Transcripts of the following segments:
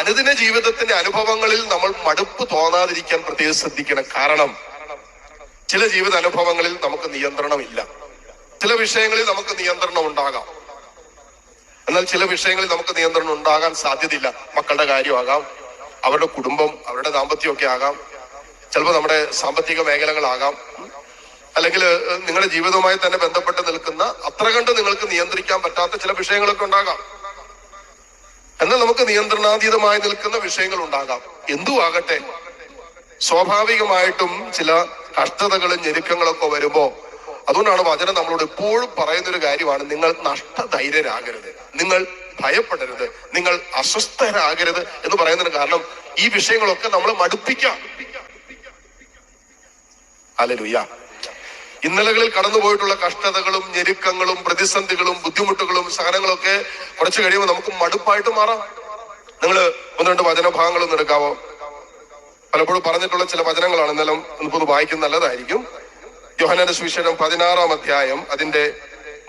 അനുദിന ജീവിതത്തിന്റെ അനുഭവങ്ങളിൽ നമ്മൾ മടുപ്പ് തോന്നാതിരിക്കാൻ പ്രത്യേകം ശ്രദ്ധിക്കണം. കാരണം ചില ജീവിത അനുഭവങ്ങളിൽ നമുക്ക് നിയന്ത്രണമില്ല. ചില വിഷയങ്ങളിൽ നമുക്ക് നിയന്ത്രണം ഉണ്ടാകാം. എന്നാൽ ചില വിഷയങ്ങളിൽ നമുക്ക് നിയന്ത്രണം ഉണ്ടാകാൻ സാധ്യതയില്ല. മക്കളുടെ കാര്യമാകാം അവരുടെ കുടുംബം അവരുടെ ദാമ്പത്യമൊക്കെ ആകാം ചിലപ്പോൾ നമ്മുടെ സാമ്പത്തിക മേഖലകളാകാം. അല്ലെങ്കിൽ നിങ്ങളുടെ ജീവിതവുമായി തന്നെ ബന്ധപ്പെട്ട് നിൽക്കുന്ന അത്ര കണ്ട് നിങ്ങൾക്ക് നിയന്ത്രിക്കാൻ പറ്റാത്ത ചില വിഷയങ്ങളൊക്കെ ഉണ്ടാകാം. എന്നാൽ നമുക്ക് നിയന്ത്രണാതീതമായി നിൽക്കുന്ന വിഷയങ്ങൾ ഉണ്ടാകാം എന്തു ആകട്ടെ സ്വാഭാവികമായിട്ടും ചില കഷ്ടതകളും ഞെരുക്കങ്ങളൊക്കെ വരുമ്പോ അതുകൊണ്ടാണ് വചനം നമ്മളോട് എപ്പോഴും പറയുന്ന ഒരു കാര്യമാണ്. നിങ്ങൾ നഷ്ടധൈര്യരാകരുത്. നിങ്ങൾ ഭയപ്പെടരുത്. നിങ്ങൾ അസ്വസ്ഥരാകരുത് എന്ന് പറയുന്നതിന് കാരണം ഈ വിഷയങ്ങളൊക്കെ നമ്മൾ മടുപ്പിക്കാം. അലലുയ്യ ഇന്നലകളിൽ കടന്നുപോയിട്ടുള്ള കഷ്ടതകളും ഞെരുക്കങ്ങളും പ്രതിസന്ധികളും ബുദ്ധിമുട്ടുകളും സഹനങ്ങളൊക്കെ കുറച്ച് കഴിയുമ്പോൾ നമുക്ക് മടുപ്പായിട്ട് മാറാം. നിങ്ങൾ ഒന്ന് രണ്ട് വചനഭാഗങ്ങൾ ഒന്ന് എടുക്കാവോ? പലപ്പോഴും പറഞ്ഞിട്ടുള്ള ചില വചനങ്ങളാണ് എന്നാലും നമുക്കൊന്ന് വായിക്കുന്ന നല്ലതായിരിക്കും. യോഹനന്റെ സുവിശേഷം പതിനാറാം അധ്യായം അതിന്റെ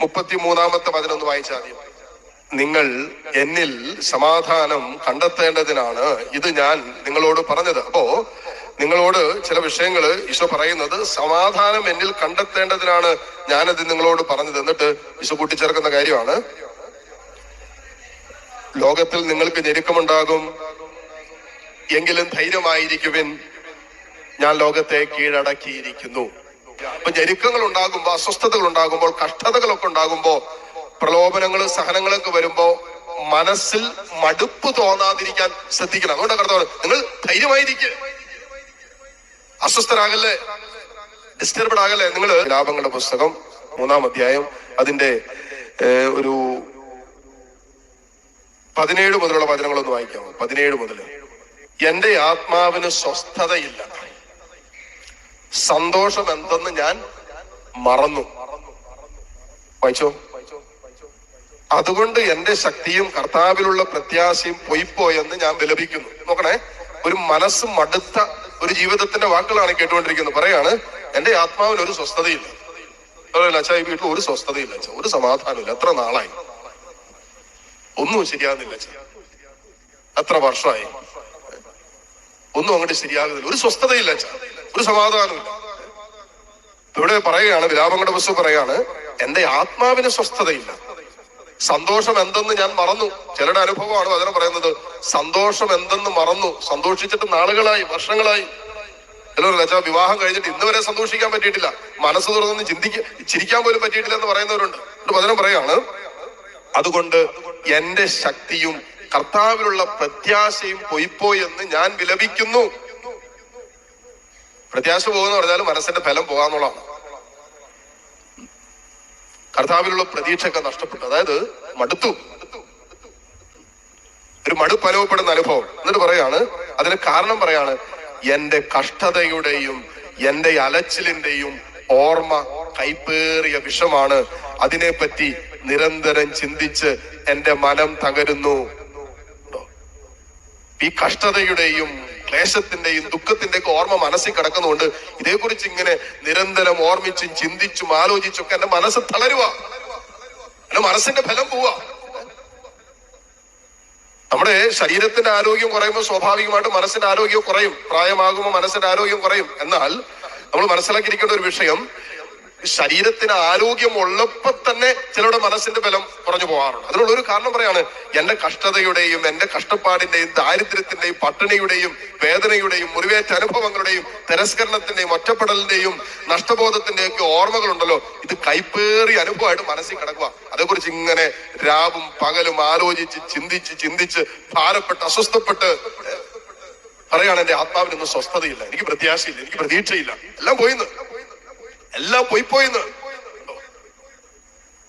മുപ്പത്തി മൂന്നാമത്തെ വചനം ഒന്ന് വായിച്ചാൽ നിങ്ങൾ എന്നിൽ സമാധാനം കണ്ടെത്തേണ്ടതിനാണ് ഇത് ഞാൻ നിങ്ങളോട് പറഞ്ഞത്. അപ്പോ നിങ്ങളോട് ചില വിഷയങ്ങൾ ഈശോ പറയുന്നത് സമാധാനം എന്നിൽ കണ്ടെത്തേണ്ടതിനാണ് ഞാനത് നിങ്ങളോട് പറഞ്ഞത്. എന്നിട്ട് ഈശോ കൂട്ടിച്ചേർക്കുന്ന കാര്യമാണ്. ലോകത്തിൽ നിങ്ങൾക്ക് ഞെരുക്കമുണ്ടാകും. എങ്കിലും ധൈര്യമായിരിക്കുവിൻ. ഞാൻ ലോകത്തെ കീഴടക്കിയിരിക്കുന്നു. അപ്പൊ ഞെരുക്കങ്ങൾ ഉണ്ടാകുമ്പോ അസ്വസ്ഥതകൾ ഉണ്ടാകുമ്പോൾ കഷ്ടതകളൊക്കെ ഉണ്ടാകുമ്പോ പ്രലോഭനങ്ങളും സഹനങ്ങളൊക്കെ വരുമ്പോ മനസ്സിൽ മടുപ്പ് തോന്നാതിരിക്കാൻ ശ്രദ്ധിക്കണം. അതുകൊണ്ട് കർത്താവ് നിങ്ങൾ ധൈര്യമായിരിക്കുക അസ്വസ്ഥരാകല്ലേ? ഡിസ്റ്റർബഡ് ആകല്ലേ നിങ്ങൾ ലാഭങ്ങളുടെ പുസ്തകം മൂന്നാം അധ്യായം അതിന്റെ ഒരു പതിനേഴ് മുതലുള്ള വചനങ്ങളൊന്ന് വായിക്കാമോ? പതിനേഴ് മുതൽ എന്റെ ആത്മാവിന് സ്വസ്ഥതയില്ല. സന്തോഷം എന്തെന്ന് ഞാൻ മറന്നു. വായിച്ചോ? അതുകൊണ്ട് എന്റെ ശക്തിയും കർത്താവിലുള്ള പ്രത്യാശയും പൊയ്പോയെന്ന് ഞാൻ വിലപിക്കുന്നു. നോക്കണേ ഒരു മനസ്സ് മടുത്ത ഒരു ജീവിതത്തിന്റെ വാക്കുകളാണ് കേട്ടുകൊണ്ടിരിക്കുന്നത്. പറയാണ് എന്റെ ആത്മാവിന് ഒരു സ്വസ്ഥതയില്ല. പറയല്ല അച്ഛാ ഈ വീട്ടിൽ ഒരു സ്വസ്ഥതയില്ല അച്ഛാ ഒരു സമാധാനമില്ല. എത്ര നാളായി? ഒന്നും ശരിയാകുന്നില്ല അച്ഛാ. എത്ര വർഷമായി? ഒന്നും അങ്ങോട്ട് ശരിയാകുന്നില്ല. ഒരു സ്വസ്ഥതയില്ല അച്ഛാ. ഒരു സമാധാനമില്ല. ഇവിടെ പറയുകയാണ് വിലാപങ്ങളുടെ പുസ്തകം പറയാണ് എന്റെ ആത്മാവിന് സ്വസ്ഥതയില്ല. സന്തോഷം എന്തെന്ന് ഞാൻ മറന്നു. ചിലരുടെ അനുഭവമാണ് വചനം പറയുന്നത്. സന്തോഷം എന്തെന്ന് മറന്നു. സന്തോഷിച്ചിട്ട് നാളുകളായി വർഷങ്ങളായി. ചിലർ അച്ഛാ വിവാഹം കഴിഞ്ഞിട്ട് ഇന്ന് വരെ സന്തോഷിക്കാൻ പറ്റിയിട്ടില്ല. മനസ്സ് തുറന്നൊന്നും ചിന്തിക്ക ചിരിക്കാൻ പോലും പറ്റിയിട്ടില്ല എന്ന് പറയുന്നവരുണ്ട്. വചനം പറയാണ് അതുകൊണ്ട് എന്റെ ശക്തിയും കർത്താവിലുള്ള പ്രത്യാശയും പൊയ്പോയി എന്ന് ഞാൻ വിലപിക്കുന്നു. പ്രത്യാശ പോകുന്ന പറഞ്ഞാൽ മനസ്സിന്റെ ഫലം പോകാന്നുള്ളതാണ്. കർത്താവിലുള്ള പ്രതീക്ഷയൊക്കെ നഷ്ടപ്പെട്ടു. അതായത് മടുത്തു. ഒരു മടുപ്പ് അനുഭവപ്പെടുന്ന അനുഭവം. എന്നിട്ട് പറയാണ് അതിന് കാരണം പറയാണ് എന്റെ കഷ്ടതയുടെയും എന്റെ അലച്ചിലിന്റെയും ഓർമ്മ കൈപ്പേറിയ വിഷമാണ്. അതിനെപ്പറ്റി നിരന്തരം ചിന്തിച്ച് എന്റെ മനം തകരുന്നു? ഈ കഷ്ടതയുടെയും ക്ലേശത്തിന്റെയും ദുഃഖത്തിന്റെ ഒക്കെ ഓർമ്മ മനസ്സിൽ കിടക്കുന്നുണ്ട് ഇതേക്കുറിച്ച് ഇങ്ങനെ നിരന്തരം ഓർമ്മിച്ചും ചിന്തിച്ചും ആലോചിച്ചും ഒക്കെ എന്റെ മനസ്സ് തളരുക എന്റെ മനസ്സിന്റെ ഫലം പോവാ. നമ്മുടെ ശരീരത്തിന്റെ ആരോഗ്യം കുറയുമ്പോൾ സ്വാഭാവികമായിട്ടും മനസ്സിന്റെ ആരോഗ്യം കുറയും. പ്രായമാകുമ്പോൾ മനസ്സിന്റെ ആരോഗ്യം കുറയും. എന്നാൽ നമ്മൾ മനസ്സിലാക്കിയിരിക്കേണ്ട ഒരു വിഷയം ശരീരത്തിന് ആരോഗ്യം ഉള്ളപ്പോൾ തന്നെ ചിലരുടെ മനസ്സിന്റെ ബലം കുറഞ്ഞു പോകാറുണ്ട്. അതിനുള്ള ഒരു കാരണം പറയാണ് എന്റെ കഷ്ടതയുടെയും എന്റെ കഷ്ടപ്പാടിന്റെയും ദാരിദ്ര്യത്തിന്റെയും പട്ടിണിയുടെയും വേദനയുടെയും മുറിവേറ്റ അനുഭവങ്ങളുടെയും തിരസ്കരണത്തിന്റെയും ഒറ്റപ്പെടലിന്റെയും നഷ്ടബോധത്തിന്റെയും ഒക്കെ ഓർമ്മകൾ ഉണ്ടല്ലോ ഇത് കൈപ്പേറിയ അനുഭവമായിട്ട് മനസ്സിൽ കിടക്കുക. അതേക്കുറിച്ച് ഇങ്ങനെ രാവും പകലും ആലോചിച്ച് ചിന്തിച്ച് ചിന്തിച്ച് ഭാരപ്പെട്ട് അസ്വസ്ഥപ്പെട്ട് പറയാണ് എന്റെ ആത്മാവിനൊന്നും സ്വസ്ഥതയില്ല. എനിക്ക് പ്രത്യാശയില്ല. എനിക്ക് പ്രതീക്ഷയില്ല. എല്ലാം പോയിന്ന്. എല്ലാം പോയി പോയിന്ന്.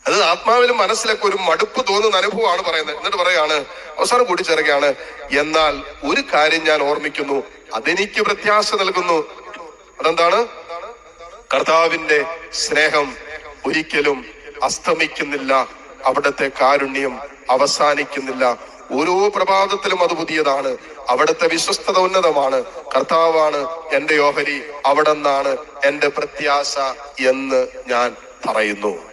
അത് ആത്മാവിലും മനസ്സിലൊക്കെ ഒരു മടുപ്പ് തോന്നുന്ന അനുഭവമാണ് പറയുന്നത്. എന്നിട്ട് പറയാണ് അവസാനം കൂട്ടിച്ചേർക്കുകയാണ് എന്നാൽ ഒരു കാര്യം ഞാൻ ഓർമ്മിക്കുന്നു. അതെനിക്ക് പ്രത്യാശ നൽകുന്നു. അതെന്താണ്? കർത്താവിന്റെ സ്നേഹം ഒരിക്കലും അസ്തമിക്കുന്നില്ല. അവിടുത്തെ കാരുണ്യം അവസാനിക്കുന്നില്ല. ഓരോ പ്രഭാതത്തിലും അത് പുതിയതാണ്. അവിടുത്തെ വിശ്വസ്തത ഉന്നതമാണ്. കർത്താവാണ് എന്റെ ഓഹരി. അവിടെ നിന്നാണ് എന്റെ പ്രത്യാശ എന്ന് ഞാൻ പറയുന്നു.